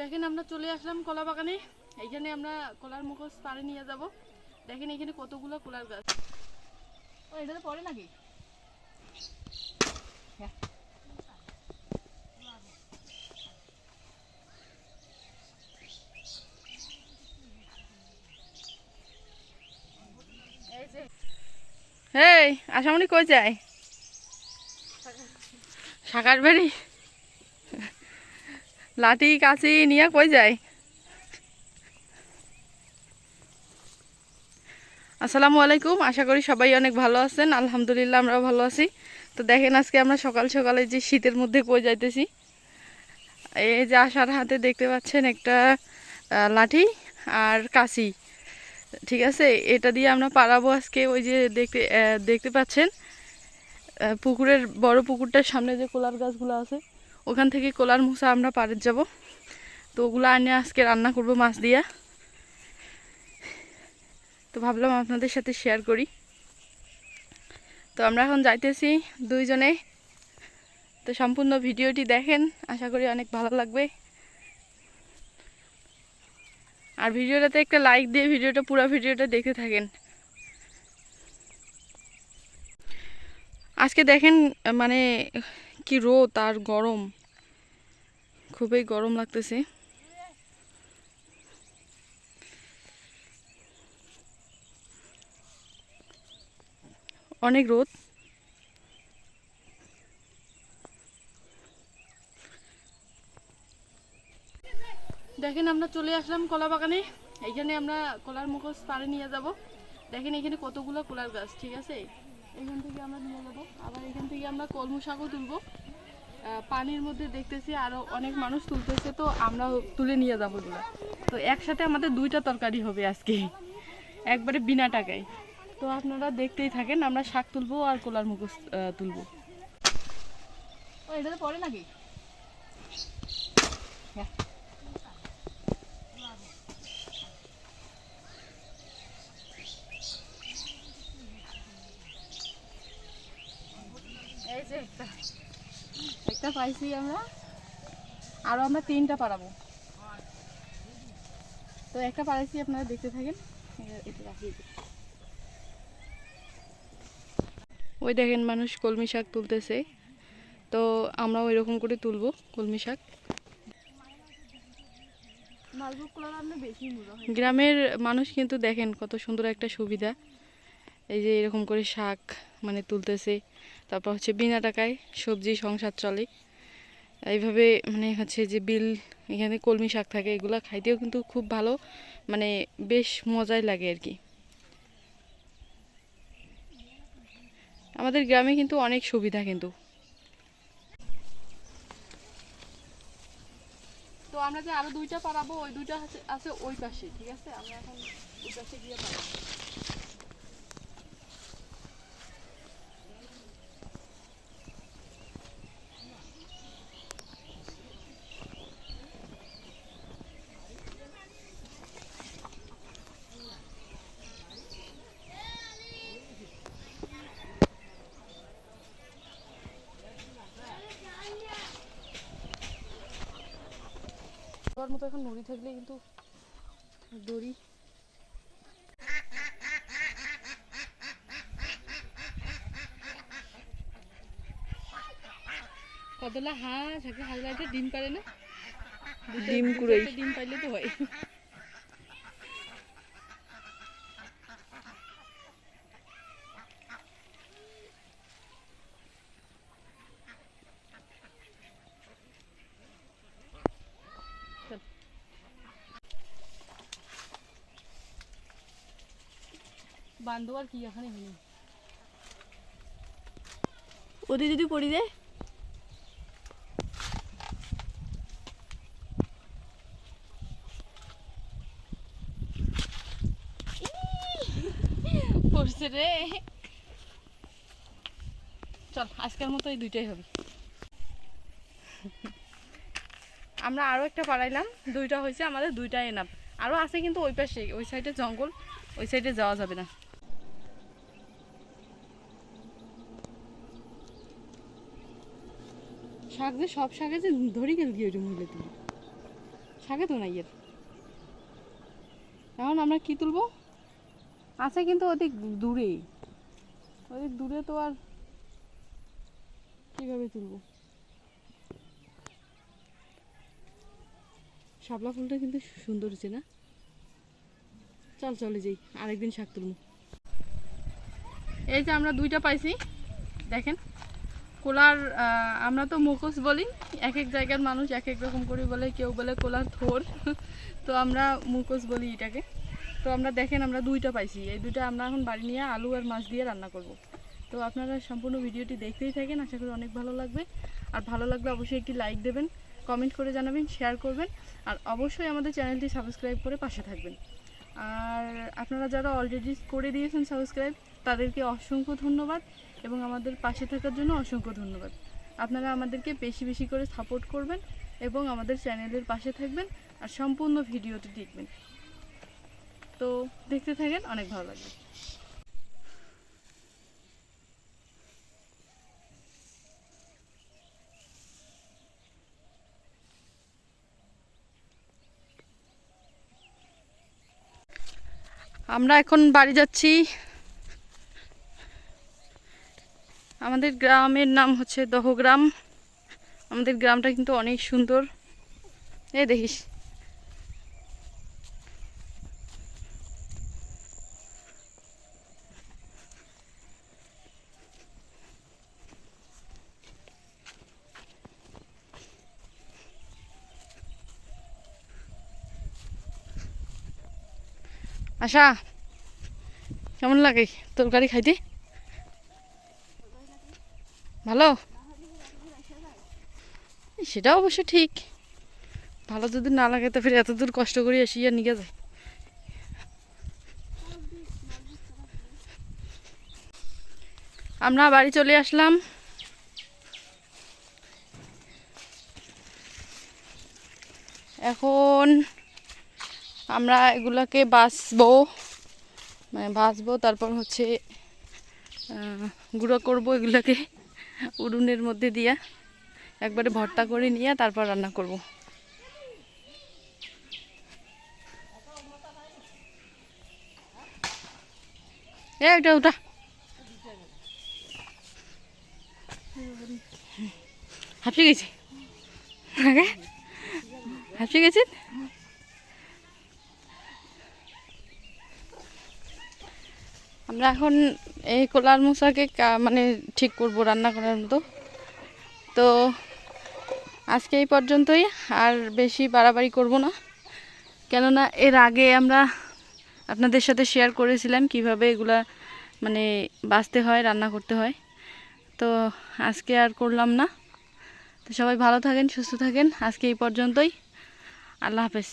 দেখেন আমরা চলে আসলাম কলা বাগানে। এইখানে আমরা কলার মুখোশ পাড়ে নিয়ে যাব। দেখেন এখানে কতগুলো কলার গাছ। ও এটাতে পড়ে নাকি? হ্যাঁ। হেই আশামণি কই যায়? শাকার বাড়ি। লাঠি কাছি নিয়ে কই যায়? আসসালামু আলাইকুম, আশা করি সবাই অনেক ভালো আছেন। আলহামদুলিল্লাহ আমরাও ভালো আছি। তো দেখেন আজকে আমরা সকাল সকালে যে শীতের মধ্যে কই যাইতেছি। এই যে আসার হাতে দেখতে পাচ্ছেন একটা লাঠি আর কাছি। ঠিক আছে? এটা দিয়ে আমরা পাড়াবো আজকে ওই যে দেখতে দেখতে পাচ্ছেন? পুকুরের, বড় পুকুরটার সামনে যে কোলার গাছগুলো আছে। ওখান থেকে কোলার মুসা আমরা পাড়ে যাব। তো ওগুলো আনে আজকে রান্না করব মাছ দিয়া। তো ভাবলাম আপনাদের সাথে শেয়ার করি। তো আমরা এখন যাইতেছি দুইজনে। তো সম্পূর্ণ ভিডিওটি দেখেন, আশা করি অনেক ভালো লাগবে। আর ভিডিওটাতে একটা লাইক দিয়ে ভিডিওটা, পুরো ভিডিওটা দেখতে থাকেন। আজকে দেখেন মানে কি রোদ আর গরম। খুবই গরম লাগতেছে। অনেক রোদ। দেখেন আমরা চলে আসলাম কলা বাগানে। এইখানে আমরা কলার মুখোশ পাড়ে নিয়ে যাব। দেখেন এখানে কতগুলো কলার গাছ, ঠিক আছে? এখান থেকে আমরা নিয়ে যাব। আবার এখান থেকে আমরা কলমু শাকও তুলবো। পানির মধ্যে দেখতেছি আরও অনেক মানুষ তুলতেছে, তো আমরাও তুলে নিয়ে যাব তো একসাথে আমাদের দুইটা তরকারি হবে আজকে, একবারে বিনা টাকায়। তো আপনারা দেখতেই থাকেন, আমরা শাক তুলবো আর কোলার মুখোশ তুলবো। এটাতে পড়ে নাকি? হ্যাঁ। একটা পাইছি আমরা। আরও আমরা তিনটা পারাবো তো একটা পারাইছি আপনারা দেখতে থাকেন। এটা রাখিয়ে ওই দেখেন মানুষ কলমি শাক তুলতেছে। তো আমরা ওই রকম করে তুলবো কলমি শাক। গ্রামের মানুষ কিন্তু দেখেন কত সুন্দর একটা সুবিধা। এই যে এরকম করে শাক মানে তুলতেছে। তারপর হচ্ছে বিনা টাকায় সবজি, সংসার চলে। এইভাবে মানে হচ্ছে যে বিল, এখানে কলমি শাক থাকে, এগুলো খাইতেও কিন্তু খুব ভালো। মানে বেশ মজাই লাগে আর কি। আমাদের গ্রামে কিন্তু অনেক সুবিধা কিন্তু। তো আমরা যে আরও দুইটা পারাবো ওই দুইটা আছে- ওই পাশে, ঠিক আছে? আমরা এখন ওই পাশে গিয়ে পারাবো মতো এখন নড়ি থাকলে কিন্তু দড়ি। কতলা হাঁস একটা হাঁস ডিম পারে না? ডিম কুড়ে। ডিম পাইলে তো হয়। বান্ধব আর কি এখানে হয়নি ওদের যদি পড়ি যায় পড়ছে রে। চল আজকের মতো এই দুইটাই হবে। আমরা আরও একটা পাড়াইলাম দুইটা হয়েছে আমাদের দুইটাই এনাফ আরও আছে কিন্তু ওই পাশে ওই সাইডে জঙ্গল ওই সাইডে যাওয়া যাবে না। শাক যে সব শাকে যে ধরি গেল গিয়ে ওইটা মহিলা তুমি শাকে তো না ইয়ের এখন আমরা কি তুলবো? আছে কিন্তু অধিক দূরে অধিক দূরে তো আর কীভাবে তুলবো? শাপলা ফুলটা কিন্তু সুন্দর হচ্ছে না? চল চলে যাই আরেকদিন শাক তুলবো। এই যে আমরা দুইটা পাইছি দেখেন। কোলার আমরা তো মুখোশ বলি এক এক জায়গার মানুষ এক এক রকম করে বলে, কেউ বলে কোলার থোর, তো আমরা মুখোশ বলি এটাকে। তো আমরা দেখেন, আমরা দুইটা পাইছি। এই দুইটা আমরা এখন বাড়ি নিয়ে আলু আর মাছ দিয়ে রান্না করব। তো আপনারা সম্পূর্ণ ভিডিওটি দেখতেই থাকেন। আশা করি অনেক ভালো লাগবে। আর ভালো লাগলে অবশ্যই একটি লাইক দেবেন, কমেন্ট করে জানাবেন, শেয়ার করবেন, আর অবশ্যই আমাদের চ্যানেলটি সাবস্ক্রাইব করে পাশে থাকবেন। আর আপনারা যারা অলরেডি করে দিয়েছেন সাবস্ক্রাইব তাদেরকে অসংখ্য ধন্যবাদ এবং আমাদের পাশে থাকার জন্য অসংখ্য ধন্যবাদ। আপনারা আমাদেরকে বেশি বেশি করে সাপোর্ট করবেন এবং আমাদের চ্যানেলের পাশে থাকবেন আর সম্পূর্ণ ভিডিওটি দেখবেন। তো দেখতে থাকেন, অনেক ভালো লাগবে। আমরা এখন বাড়ি যাচ্ছি আমাদের গ্রামের নাম হচ্ছে দহগ্রাম। আমাদের গ্রামটা কিন্তু অনেক সুন্দর। এই দেখিস। আশা, কেমন লাগে তোর তরকারি খাইতে? ভালো? সেটা অবশ্য ঠিক। ভালো যদি না লাগে তো ফির এত দূর কষ্ট করে আসি আর নিয়ে যায়। আমরা বাড়ি চলে আসলাম। এখন আমরা এগুলাকে বাছবো মানে বাছবো তারপর হচ্ছে গুঁড়ো করব এগুলাকে। উড়ুনের মধ্যে দিয়া একবারে ভর্তা করে নিয়ে তারপর রান্না করব। এ ওটা ওটা। হাঁপিয়ে গেছি? আগে? হাঁপিয়ে গেছেন আমরা এখন এই কলার মশাকে কা- মানে ঠিক করব রান্না করার মতো। তো আজকে এই পর্যন্তই, আর বেশি বাড়াবাড়ি করব না। কেননা এর আগে আমরা আপনাদের সাথে শেয়ার করেছিলাম কীভাবে এগুলা মানে বাঁচতে হয়, রান্না করতে হয়। তো আজকে আর করলাম না। তো সবাই ভালো থাকেন, সুস্থ থাকেন। আজকে এই পর্যন্তই। আল্লাহ হাফেজ।